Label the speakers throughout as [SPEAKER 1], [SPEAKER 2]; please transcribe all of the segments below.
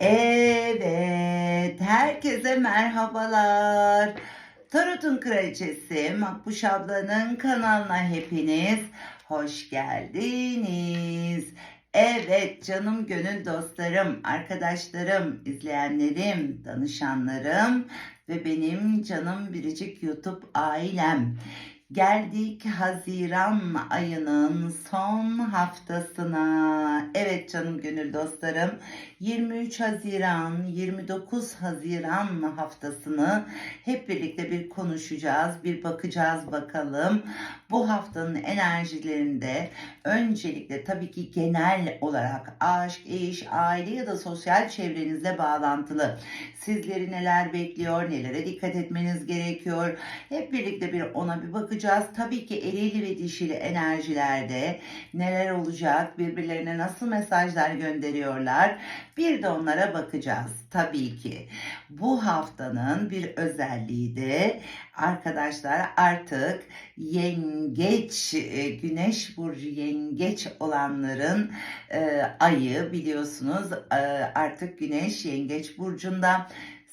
[SPEAKER 1] Evet, herkese merhabalar. Tarot'un kraliçesi Makbuş ablanın kanalına hepiniz hoş geldiniz. Evet canım gönül dostlarım, arkadaşlarım, izleyenlerim, danışanlarım ve benim canım biricik YouTube ailem. Geldik Haziran ayının son haftasına. Evet canım gönül dostlarım. 23 Haziran, 29 Haziran haftasını hep birlikte bir konuşacağız, bir bakacağız bakalım. Bu haftanın enerjilerinde öncelikle tabii ki genel olarak aşk, iş, aile ya da sosyal çevrenizle bağlantılı sizleri neler bekliyor, nelere dikkat etmeniz gerekiyor. Hep birlikte bir ona bir bakacağız. Tabii ki erili ve dişili enerjilerde neler olacak, birbirlerine nasıl mesajlar gönderiyorlar. Bir de onlara bakacağız tabii ki. Bu haftanın bir özelliği de arkadaşlar artık yengeç, e, güneş burcu yengeç olanların e, ayı biliyorsunuz e, artık güneş yengeç burcunda.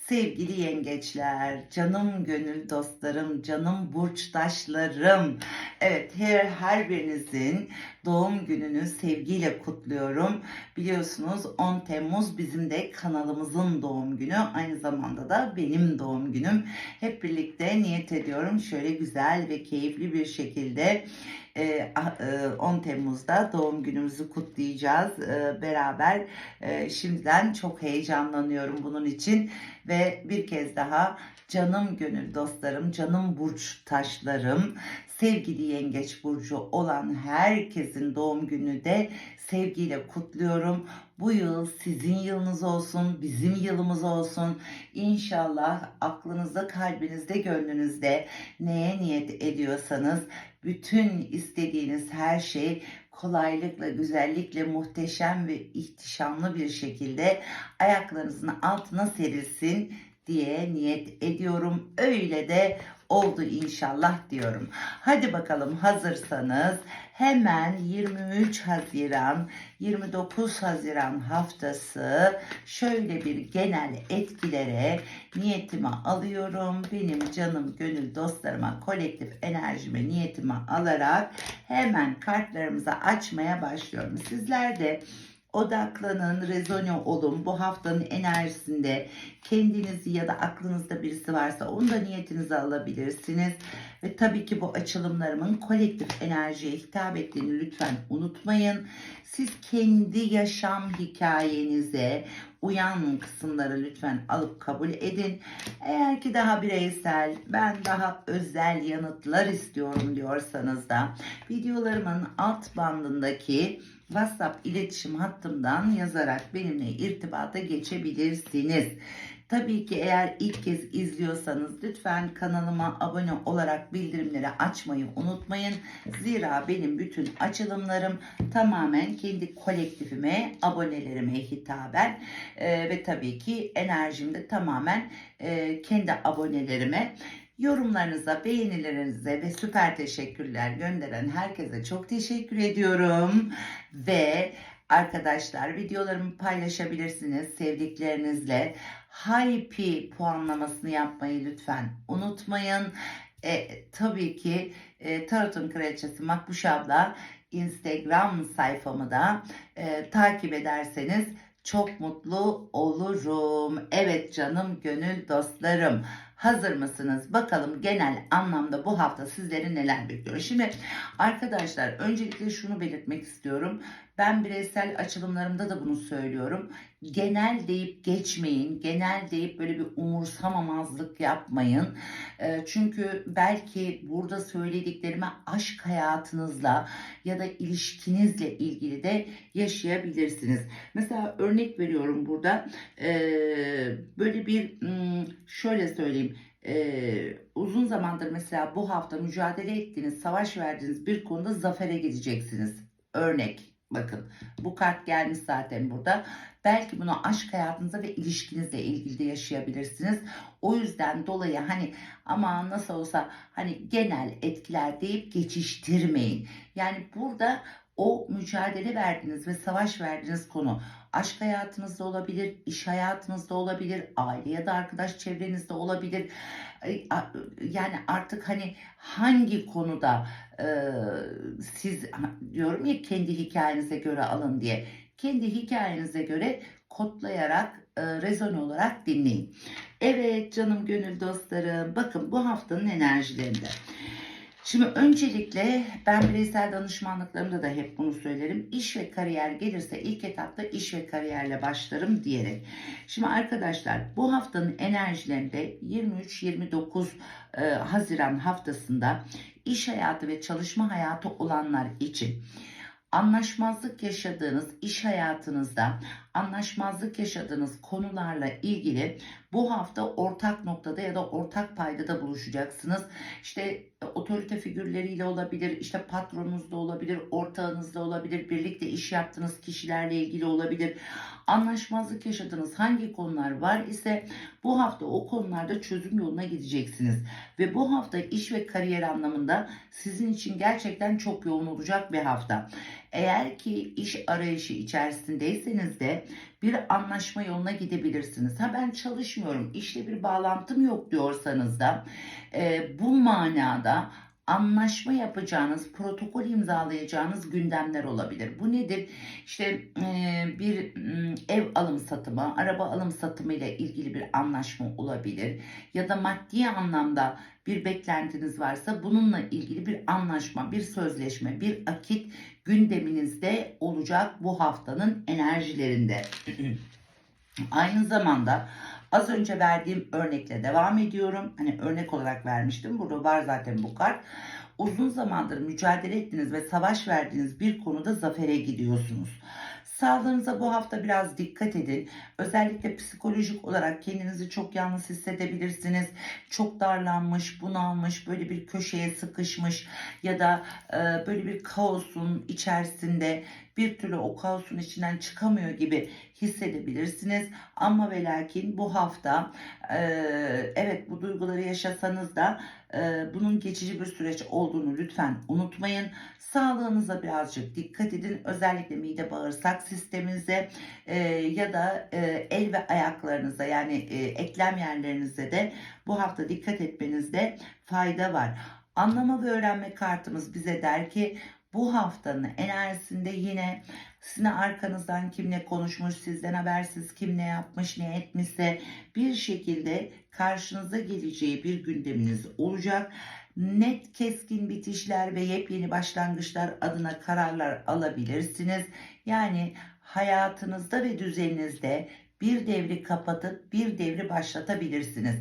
[SPEAKER 1] Sevgili yengeçler, canım gönül dostlarım, canım burçtaşlarım. Evet her, her birinizin doğum gününü sevgiyle kutluyorum. Biliyorsunuz 10 Temmuz bizim de kanalımızın doğum günü. Aynı zamanda da benim doğum günüm. Hep birlikte niyet ediyorum şöyle güzel ve keyifli bir şekilde e, ah, e, 10 Temmuz'da doğum günümüzü kutlayacağız e, beraber. E, Şimdiden çok heyecanlanıyorum bunun için ve bir kez daha canım gönül dostlarım, canım burç taşlarım, sevgili yengeç burcu olan herkesin doğum günü de sevgiyle kutluyorum. Bu yıl sizin yılınız olsun, bizim yılımız olsun. İnşallah aklınızda, kalbinizde, gönlünüzde neye niyet ediyorsanız bütün istediğiniz her şey kolaylıkla, güzellikle, muhteşem ve ihtişamlı bir şekilde ayaklarınızın altına serilsin diye niyet ediyorum. Öyle de oldu inşallah diyorum. Hadi bakalım hazırsanız hemen 23 Haziran 29 Haziran haftası şöyle bir genel etkilere niyetimi alıyorum. Benim canım gönül dostlarıma kolektif enerjime niyetimi alarak hemen kartlarımızı açmaya başlıyorum. Sizler de odaklanın, rezone olun. Bu haftanın enerjisinde kendinizi ya da aklınızda birisi varsa onu da niyetinize alabilirsiniz. Ve tabii ki bu açılımlarımın kolektif enerjiye hitap ettiğini lütfen unutmayın. Siz kendi yaşam hikayenize uyan kısımları lütfen alıp kabul edin. Eğer ki daha bireysel, ben daha özel yanıtlar istiyorum diyorsanız da videolarımın alt bandındaki WhatsApp iletişim hattımdan yazarak benimle irtibata geçebilirsiniz. Tabii ki eğer ilk kez izliyorsanız lütfen kanalıma abone olarak bildirimleri açmayı unutmayın. Zira benim bütün açılımlarım tamamen kendi kolektifime, abonelerime hitaben e, ve tabii ki enerjim de tamamen e, kendi abonelerime. Yorumlarınıza, beğenilerinize ve süper teşekkürler gönderen herkese çok teşekkür ediyorum. Ve arkadaşlar videolarımı paylaşabilirsiniz sevdiklerinizle. Hype puanlamasını yapmayı lütfen unutmayın. E, tabii ki e, Tarot'un Kraliçesi Makbuş abla Instagram sayfamı da e, takip ederseniz çok mutlu olurum. Evet canım gönül dostlarım. Hazır mısınız? Bakalım genel anlamda bu hafta sizleri neler bekliyor? Şimdi arkadaşlar öncelikle şunu belirtmek istiyorum. Ben bireysel açılımlarımda da bunu söylüyorum. Genel deyip geçmeyin. Genel deyip böyle bir umursamamazlık yapmayın. E, çünkü belki burada söylediklerimi aşk hayatınızla ya da ilişkinizle ilgili de yaşayabilirsiniz. Mesela örnek veriyorum burada. E, böyle bir hmm, şöyle söyleyeyim. Ee, uzun zamandır mesela bu hafta mücadele ettiğiniz, savaş verdiğiniz bir konuda zafere gideceksiniz. Örnek. Bakın bu kart gelmiş zaten burada. Belki bunu aşk hayatınızda ve ilişkinizle ilgili de yaşayabilirsiniz. O yüzden dolayı hani ama nasıl olsa hani genel etkiler deyip geçiştirmeyin. Yani burada o mücadele verdiğiniz ve savaş verdiğiniz konu aşk hayatınızda olabilir, iş hayatınızda olabilir, aile ya da arkadaş çevrenizde olabilir. A- Yani artık hani hangi konuda e, siz diyorum ya kendi hikayenize göre alın diye. Kendi hikayenize göre kodlayarak, e, rezone olarak dinleyin. Evet canım gönül dostlarım. Bakın bu haftanın enerjilerinde. Şimdi öncelikle ben bireysel danışmanlıklarımda da hep bunu söylerim. İş ve kariyer gelirse ilk etapta iş ve kariyerle başlarım diyerek. Şimdi arkadaşlar bu haftanın enerjilerinde 23-29 e, Haziran haftasında iş hayatı ve çalışma hayatı olanlar için anlaşmazlık yaşadığınız iş hayatınızda anlaşmazlık yaşadığınız konularla ilgili bu hafta ortak noktada ya da ortak paydada buluşacaksınız. İşte e, otorite figürleriyle olabilir, işte patronunuzda olabilir, ortağınızda olabilir, birlikte iş yaptığınız kişilerle ilgili olabilir. Anlaşmazlık yaşadığınız hangi konular var ise bu hafta o konularda çözüm yoluna gideceksiniz. Ve bu hafta iş ve kariyer anlamında sizin için gerçekten çok yoğun olacak bir hafta. Eğer ki iş arayışı içerisindeyseniz de bir anlaşma yoluna gidebilirsiniz. Ha ben çalışmıyorum, işle bir bağlantım yok diyorsanız da e, bu manada anlaşma yapacağınız, protokol imzalayacağınız gündemler olabilir. Bu nedir? İşte e, bir ev alım satımı, araba alım satımı ile ilgili bir anlaşma olabilir. Ya da maddi anlamda bir beklentiniz varsa bununla ilgili bir anlaşma, bir sözleşme, bir akit gündeminizde olacak bu haftanın enerjilerinde. Aynı zamanda az önce verdiğim örnekle devam ediyorum. Hani örnek olarak vermiştim. Burada var zaten bu kart. Uzun zamandır mücadele ettiğiniz ve savaş verdiğiniz bir konuda zafere gidiyorsunuz. Sağlığınıza bu hafta biraz dikkat edin. Özellikle psikolojik olarak kendinizi çok yalnız hissedebilirsiniz. Çok darlanmış, bunalmış, böyle bir köşeye sıkışmış ya da e, böyle bir kaosun içerisinde bir türlü o kaosun içinden çıkamıyor gibi hissedebilirsiniz. Ama ve lakin bu hafta e, evet bu duyguları yaşasanız da e, bunun geçici bir süreç olduğunu lütfen unutmayın. Sağlığınıza birazcık dikkat edin. Özellikle mide bağırsak sisteminize e, ya da e, el ve ayaklarınıza yani e, eklem yerlerinize de bu hafta dikkat etmenizde fayda var. Anlama ve öğrenme kartımız bize der ki bu haftanın enerjisinde yine sizin arkanızdan kim ne konuşmuş, sizden habersiz kim ne yapmış, ne etmişse bir şekilde karşınıza geleceği bir gündeminiz olacak. Net keskin bitişler ve yepyeni başlangıçlar adına kararlar alabilirsiniz. Yani hayatınızda ve düzeninizde bir devri kapatıp bir devri başlatabilirsiniz.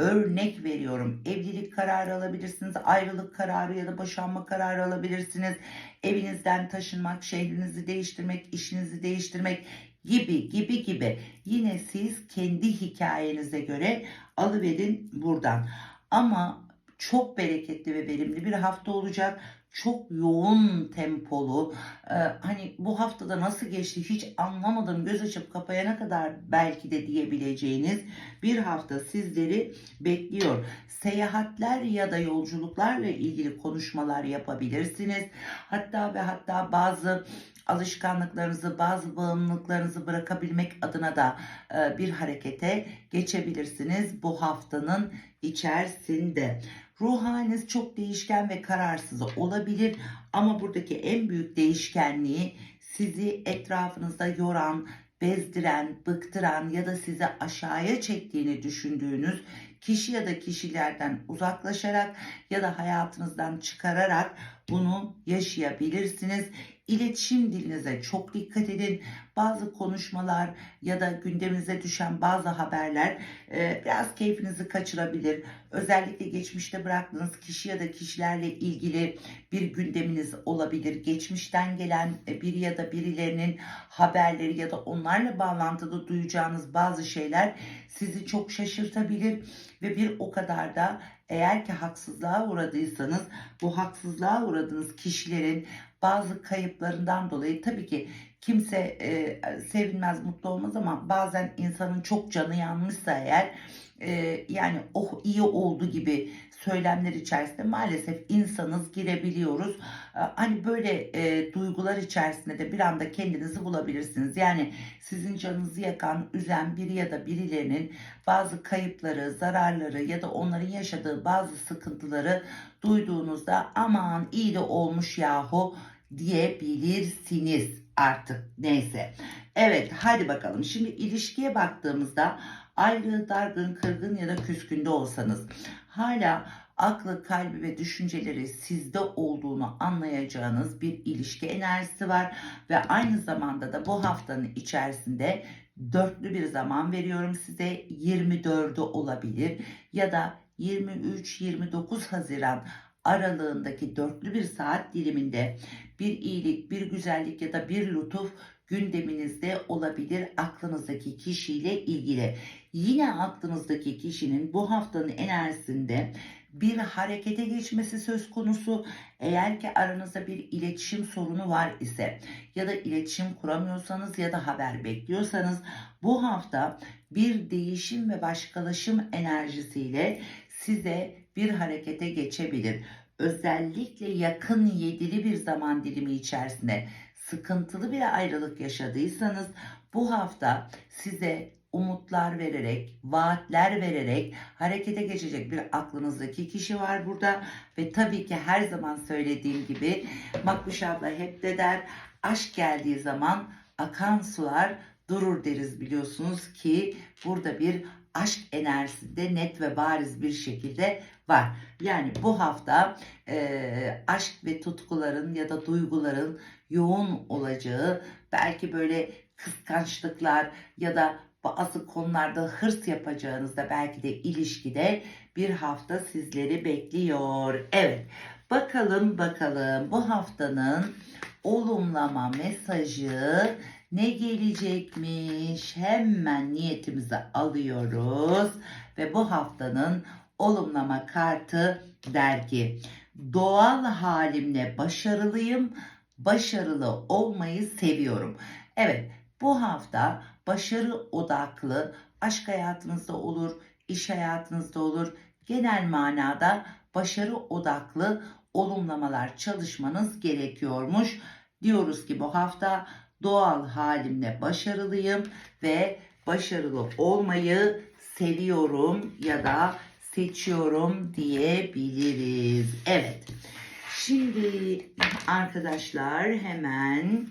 [SPEAKER 1] Örnek veriyorum. Evlilik kararı alabilirsiniz, ayrılık kararı ya da boşanma kararı alabilirsiniz. Evinizden taşınmak, şehrinizi değiştirmek, işinizi değiştirmek gibi gibi gibi. Yine siz kendi hikayenize göre alıverin buradan. Ama çok bereketli ve verimli bir hafta olacak. Çok yoğun tempolu. Ee, hani bu haftada nasıl geçti hiç anlamadım. Göz açıp kapayana kadar belki de diyebileceğiniz bir hafta sizleri bekliyor. Seyahatler ya da yolculuklarla ilgili konuşmalar yapabilirsiniz. Hatta ve hatta bazı alışkanlıklarınızı, bazı bağımlılıklarınızı bırakabilmek adına da e, bir harekete geçebilirsiniz bu haftanın içerisinde. Ruh haliniz çok değişken ve kararsız olabilir ama buradaki en büyük değişkenliği sizi etrafınızda yoran, bezdiren, bıktıran ya da sizi aşağıya çektiğini düşündüğünüz kişi ya da kişilerden uzaklaşarak ya da hayatınızdan çıkararak bunu yaşayabilirsiniz. İletişim dilinize çok dikkat edin. Bazı konuşmalar ya da gündeminize düşen bazı haberler e, biraz keyfinizi kaçırabilir. Özellikle geçmişte bıraktığınız kişi ya da kişilerle ilgili bir gündeminiz olabilir. Geçmişten gelen biri ya da birilerinin haberleri ya da onlarla bağlantıda duyacağınız bazı şeyler sizi çok şaşırtabilir ve bir o kadar da eğer ki haksızlığa uğradıysanız bu haksızlığa uğradığınız kişilerin bazı kayıplarından dolayı tabii ki kimse e, sevinmez, mutlu olmaz ama bazen insanın çok canı yanmışsa eğer e, yani oh iyi oldu gibi söylemler içerisinde maalesef insanız girebiliyoruz. E, Hani böyle e, duygular içerisinde de bir anda kendinizi bulabilirsiniz. Yani sizin canınızı yakan, üzen biri ya da birilerinin bazı kayıpları, zararları ya da onların yaşadığı bazı sıkıntıları duyduğunuzda aman iyi de olmuş yahu diyebilirsiniz artık neyse. Evet hadi bakalım şimdi ilişkiye baktığımızda ayrı, dargın, kırgın ya da küskünde olsanız hala aklı, kalbi ve düşünceleri sizde olduğunu anlayacağınız bir ilişki enerjisi var ve aynı zamanda da bu haftanın içerisinde dörtlü bir zaman veriyorum size. 24'ü olabilir ya da 23-29 Haziran aralığındaki dörtlü bir saat diliminde bir iyilik, bir güzellik ya da bir lütuf gündeminizde olabilir aklınızdaki kişiyle ilgili. Yine aklınızdaki kişinin bu haftanın enerjisinde bir harekete geçmesi söz konusu. Eğer ki aranızda bir iletişim sorunu var ise ya da iletişim kuramıyorsanız ya da haber bekliyorsanız bu hafta bir değişim ve başkalaşım enerjisiyle size bir harekete geçebilir. Özellikle yakın yedili bir zaman dilimi içerisinde sıkıntılı bir ayrılık yaşadıysanız bu hafta size umutlar vererek, vaatler vererek harekete geçecek bir aklınızdaki kişi var burada. Ve tabii ki her zaman söylediğim gibi Makbuş abla hep de der aşk geldiği zaman akan sular durur. deriz biliyorsunuz ki burada bir aşk enerjisi de net ve bariz bir şekilde var. Yani bu hafta e, aşk ve tutkuların ya da duyguların yoğun olacağı belki böyle kıskançlıklar ya da bazı konularda hırs yapacağınızda belki de ilişkide bir hafta sizleri bekliyor. Evet bakalım bakalım bu haftanın olumlama mesajı ne gelecekmiş? Hemen niyetimizi alıyoruz ve bu haftanın olumlama kartı der ki doğal halimle başarılıyım, başarılı olmayı seviyorum. Evet bu hafta başarı odaklı aşk hayatınızda olur, iş hayatınızda olur. Genel manada başarı odaklı olumlamalar çalışmanız gerekiyormuş. Diyoruz ki bu hafta doğal halimle başarılıyım ve başarılı olmayı seviyorum ya da seçiyorum diyebiliriz. Evet. Şimdi arkadaşlar hemen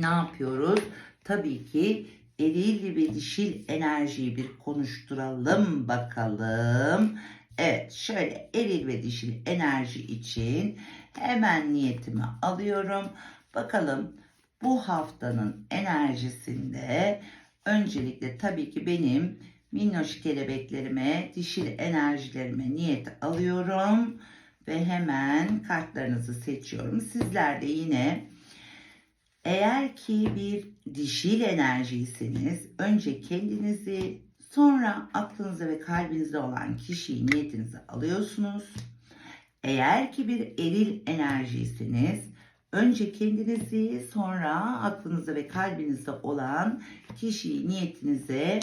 [SPEAKER 1] ne yapıyoruz? Tabii ki eril ve dişil enerjiyi bir konuşturalım bakalım. Evet şöyle eril ve dişil enerji için hemen niyetimi alıyorum. Bakalım bu haftanın enerjisinde öncelikle tabii ki benim minnoş kelebeklerime, dişil enerjilerime niyet alıyorum ve hemen kartlarınızı seçiyorum. Sizler de yine eğer ki bir dişil enerjiyseniz önce kendinizi sonra aklınıza ve kalbinizde olan kişiyi niyetinize alıyorsunuz. Eğer ki bir eril enerjiyseniz önce kendinizi sonra aklınızda ve kalbinizde olan kişiyi niyetinize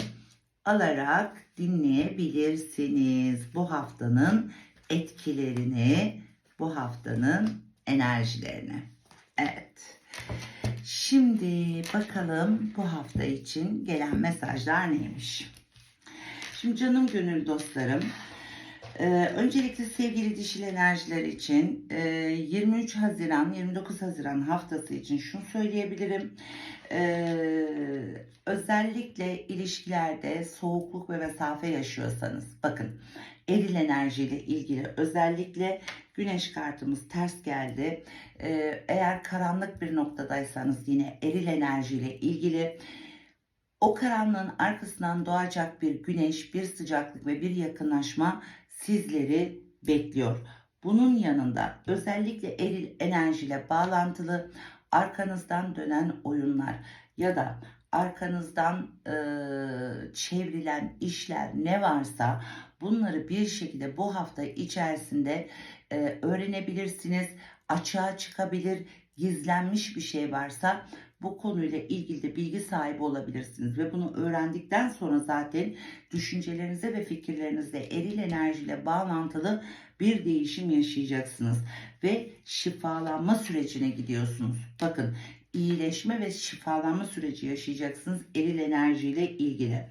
[SPEAKER 1] alarak dinleyebilirsiniz. Bu haftanın etkilerini, bu haftanın enerjilerini. Evet. Şimdi bakalım bu hafta için gelen mesajlar neymiş? Şimdi canım gönül dostlarım, ee, öncelikle sevgili dişil enerjiler için e, 23 Haziran 29 Haziran haftası için şunu söyleyebilirim. Ee, özellikle ilişkilerde soğukluk ve mesafe yaşıyorsanız bakın eril enerjiyle ilgili özellikle güneş kartımız ters geldi. Ee, eğer karanlık bir noktadaysanız yine eril enerjiyle ilgili o karanlığın arkasından doğacak bir güneş, bir sıcaklık ve bir yakınlaşma sizleri bekliyor. Bunun yanında özellikle eril enerjiyle bağlantılı arkanızdan dönen oyunlar ya da arkanızdan e, çevrilen işler ne varsa bunları bir şekilde bu hafta içerisinde e, öğrenebilirsiniz. Açığa çıkabilir, gizlenmiş bir şey varsa bu konuyla ilgili de bilgi sahibi olabilirsiniz ve bunu öğrendikten sonra zaten düşüncelerinize ve fikirlerinizde eril enerjiyle bağlantılı bir değişim yaşayacaksınız ve şifalanma sürecine gidiyorsunuz. Bakın iyileşme ve şifalanma süreci yaşayacaksınız eril enerjiyle ilgili.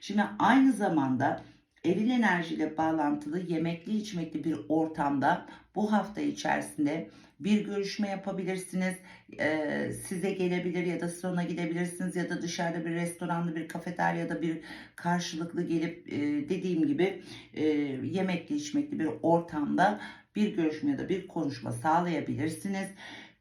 [SPEAKER 1] Şimdi aynı zamanda eril enerjiyle bağlantılı yemekli içmekli bir ortamda bu hafta içerisinde bir görüşme yapabilirsiniz. Ee, size gelebilir ya da siz gidebilirsiniz ya da dışarıda bir restoranda bir kafeteryada bir karşılıklı gelip e, dediğim gibi e, yemekli içmekli bir ortamda bir görüşme ya da bir konuşma sağlayabilirsiniz.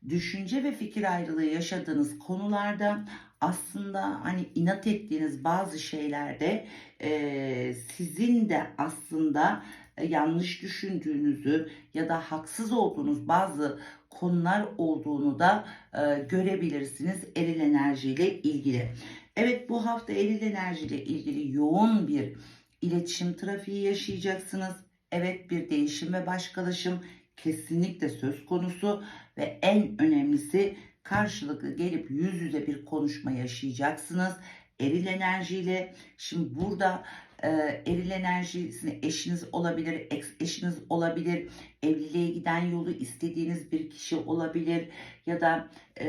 [SPEAKER 1] Düşünce ve fikir ayrılığı yaşadığınız konularda aslında hani inat ettiğiniz bazı şeylerde e, sizin de aslında yanlış düşündüğünüzü ya da haksız olduğunuz bazı konular olduğunu da e, görebilirsiniz eril enerjiyle ilgili. Evet bu hafta eril enerjiyle ilgili yoğun bir iletişim trafiği yaşayacaksınız. Evet bir değişim ve başkalaşım kesinlikle söz konusu ve en önemlisi karşılıklı gelip yüz yüze bir konuşma yaşayacaksınız. Eril enerjiyle şimdi burada e, eril enerjisini eşiniz olabilir, eşiniz olabilir, evliliğe giden yolu istediğiniz bir kişi olabilir ya da e,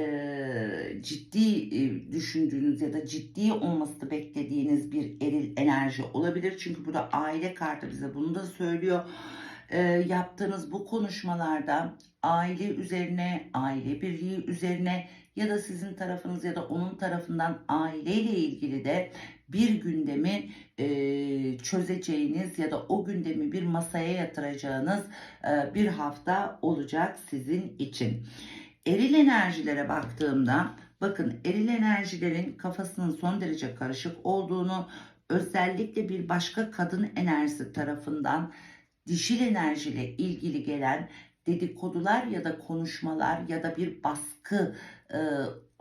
[SPEAKER 1] ciddi e, düşündüğünüz ya da ciddi olmasını beklediğiniz bir eril enerji olabilir. Çünkü burada aile kartı bize bunu da söylüyor. E, yaptığınız bu konuşmalarda aile üzerine, aile birliği üzerine ya da sizin tarafınız ya da onun tarafından aileyle ilgili de bir gündemi e, çözeceğiniz ya da o gündemi bir masaya yatıracağınız e, bir hafta olacak sizin için. Eril enerjilere baktığımda bakın eril enerjilerin kafasının son derece karışık olduğunu özellikle bir başka kadın enerjisi tarafından dişil enerjiyle ilgili gelen dedikodular ya da konuşmalar ya da bir baskı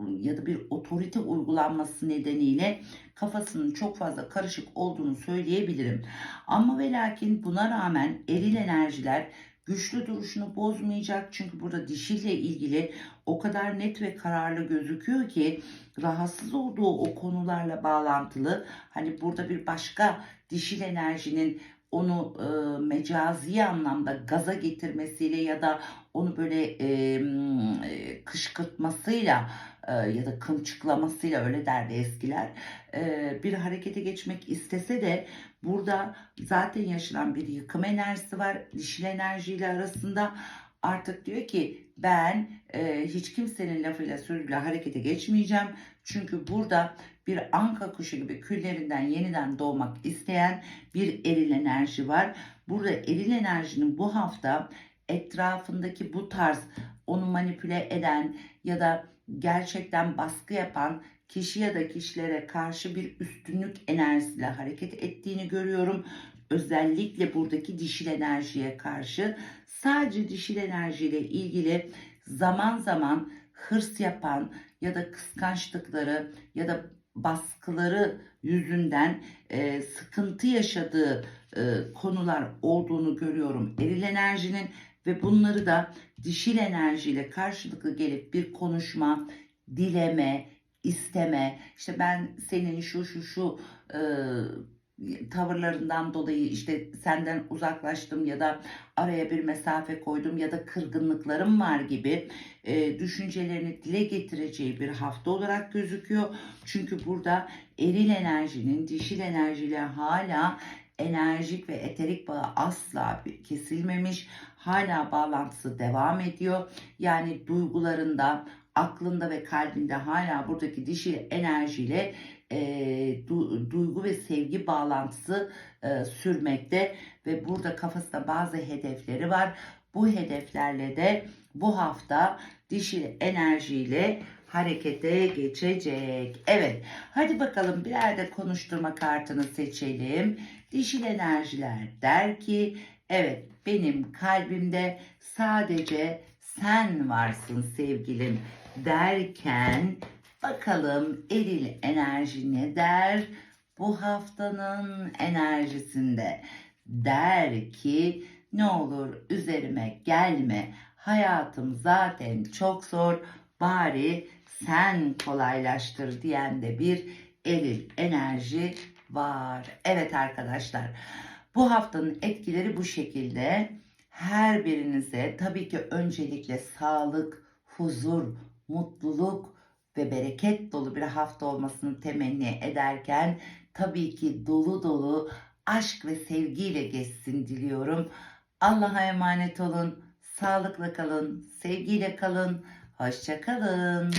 [SPEAKER 1] ya da bir otorite uygulanması nedeniyle kafasının çok fazla karışık olduğunu söyleyebilirim. Ama ve lakin buna rağmen eril enerjiler güçlü duruşunu bozmayacak. Çünkü burada dişiyle ilgili o kadar net ve kararlı gözüküyor ki rahatsız olduğu o konularla bağlantılı hani burada bir başka dişil enerjinin onu e, mecazi anlamda gaza getirmesiyle ya da onu böyle e, kışkırtmasıyla e, ya da kımçıklamasıyla öyle derdi eskiler e, bir harekete geçmek istese de burada zaten yaşanan bir yıkım enerjisi var. Dişil enerjiyle arasında artık diyor ki ben e, hiç kimsenin lafıyla sözüyle harekete geçmeyeceğim çünkü burada bir anka kuşu gibi küllerinden yeniden doğmak isteyen bir eril enerji var. Burada eril enerjinin bu hafta etrafındaki bu tarz onu manipüle eden ya da gerçekten baskı yapan kişi ya da kişilere karşı bir üstünlük enerjisiyle hareket ettiğini görüyorum. Özellikle buradaki dişil enerjiye karşı sadece dişil enerjiyle ilgili zaman zaman hırs yapan ya da kıskançlıkları ya da baskıları yüzünden e, sıkıntı yaşadığı e, konular olduğunu görüyorum. Eril enerjinin ve bunları da dişil enerjiyle karşılıklı gelip bir konuşma, dileme, isteme, işte ben senin şu şu şu e, tavırlarından dolayı işte senden uzaklaştım ya da araya bir mesafe koydum ya da kırgınlıklarım var gibi e, düşüncelerini dile getireceği bir hafta olarak gözüküyor. Çünkü burada eril enerjinin dişil enerjiyle hala enerjik ve eterik bağı asla kesilmemiş. Hala bağlantısı devam ediyor. Yani duygularında, aklında ve kalbinde hala buradaki dişil enerjiyle e, du, duygu ve sevgi bağlantısı e, sürmekte ve burada kafasında bazı hedefleri var. Bu hedeflerle de bu hafta dişil enerjiyle harekete geçecek. Evet hadi bakalım birer de konuşturma kartını seçelim. Dişil enerjiler der ki evet benim kalbimde sadece sen varsın sevgilim derken bakalım eril enerji ne der bu haftanın enerjisinde der ki ne olur üzerime gelme hayatım zaten çok zor bari sen kolaylaştır diyen de bir eril enerji var. Evet arkadaşlar bu haftanın etkileri bu şekilde. Her birinize tabii ki öncelikle sağlık, huzur, mutluluk ve bereket dolu bir hafta olmasını temenni ederken tabii ki dolu dolu aşk ve sevgiyle geçsin diliyorum. Allah'a emanet olun. Sağlıkla kalın, sevgiyle kalın. Hoşça kalın.